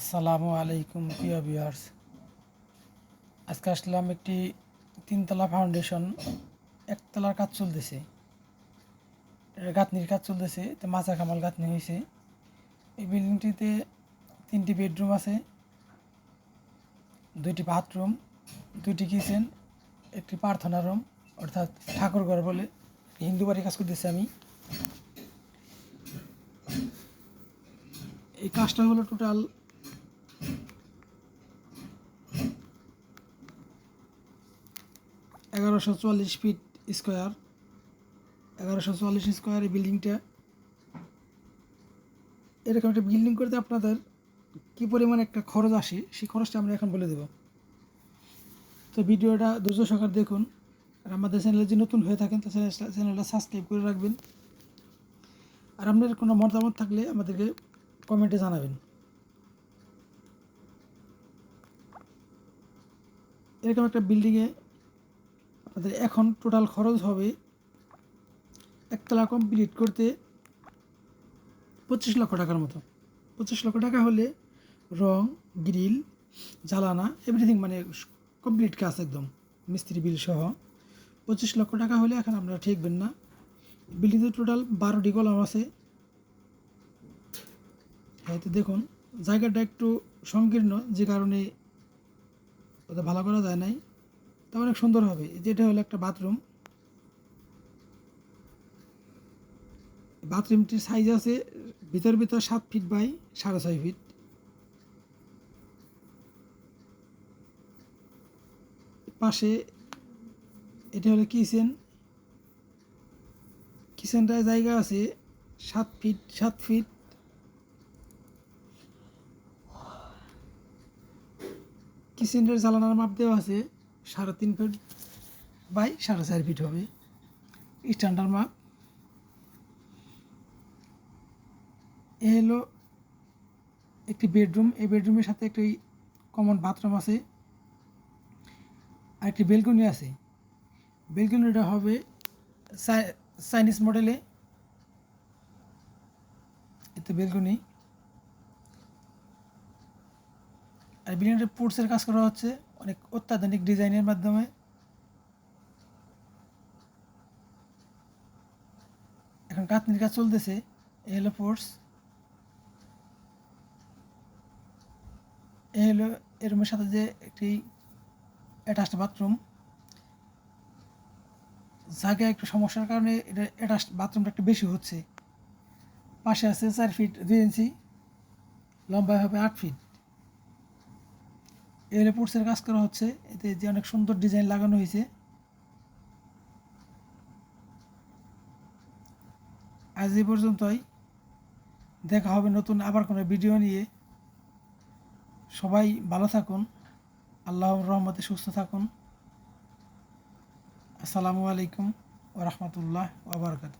আসসালামু আলাইকুম, প্রিয় ভিউয়ার্স আজকে আসলাম একটি তিনতলা ফাউন্ডেশন একতলার কাজ চলতেছে। গাঁথনির কাজ চলতেছে, তো মাচা কামাল গাঁথনি হয়েছে এই বিল্ডিংটিতে তিনটি বেডরুম আছে, দুইটি বাথরুম দুইটি কিচেন একটি প্রার্থনা রুম অর্থাৎ ঠাকুর ঘর বলে হিন্দু বাড়ি কাজ করতেছি আমি। এই কাজটা হলো টোটাল এগারোশো চুয়াল্লিশ ফিট স্কোয়ার। এগারোশো চুয়াল্লিশ স্কোয়ার এই বিল্ডিংটা। এরকম একটা বিল্ডিং করতে আপনাদের কী পরিমাণ একটা খরচ আসে, সেই খরচটা আমরা এখন বলে দেব। তো ভিডিওটা ধৈর্য সহকারে দেখুন। আর আমাদের চ্যানেলে যদি নতুন হয়ে থাকেন তো চ্যানেলটা সাবস্ক্রাইব করে রাখবেন। আর আপনার কোনো মতামত থাকলে আমাদেরকে কমেন্টে জানাবেন। এরকম একটা বিল্ডিংয়ে আপনাদের এখন টোটাল খরচ হবে একতলা কমপ্লিট করতে পঁচিশ লক্ষ টাকার মতো। পঁচিশ লক্ষ টাকা হলে রং গ্রিল জ্বালানা এভরিথিং মানে কমপ্লিট কাজ একদম। মিস্ত্রি বিল সহ। পঁচিশ লক্ষ টাকা হলে এখন আপনারা ঠেকবেন না। বিল্ডিংয়ে টোটাল বারোটি কলম আছে। হ্যাঁ তো দেখুন, জায়গাটা একটু সংকীর্ণ, যে কারণে ওটা ভালো করা যায় নাই। তা অনেক সুন্দর হবে। যেটা হলো একটা বাথরুম বাথরুমটির সাইজ আছে ভিতর ভিতর সাত ফিট বাই সাড়ে ছয় ফিট পাশে এটা হলো কিচেন কিচেনটায় জায়গা আছে সাত ফিট সাত ফিট কিচেনের জ্বালানার মাপ দেওয়া আছে। সাড়ে তিন ফিট বাই সাড়ে চার ফিট হবে। স্ট্যান্ডার্ড মাপ এ হলো একটি বেডরুম এই বেডরুমের সাথে একটি কমন বাথরুম আছে। আর একটি বেলকনি আছে। বেলকনিটা হবে চাইনিজ মডেলে এতে বেলকনি বিল্ডিংটা পুটসের কাজ করা হচ্ছে, অনেক অত্যাধুনিক ডিজাইনের মাধ্যমে। এখন কাতনির কাজ চলতেছে এই হলো পোর্টস এই হলো এই রুমের সাথে যে একটি অ্যাটাচড বাথরুম জায়গায় একটু সমস্যার কারণে এটা অ্যাটাচড বাথরুমটা একটু বেশি হচ্ছে। পাশে আছে চার ফিট দুই ইঞ্চি লম্বায় হবে আট ফিট এর পোর্টসের কাজ করা হচ্ছে। এতে যে অনেক সুন্দর ডিজাইন লাগানো হয়েছে। আজ এই পর্যন্তই। দেখা হবে নতুন আবার কোনো ভিডিও নিয়ে। সবাই ভালো থাকুন। আল্লাহর রহমতে সুস্থ থাকুন। আসসালামু আলাইকুম ওরহমতুল্লাহ ওবরকাত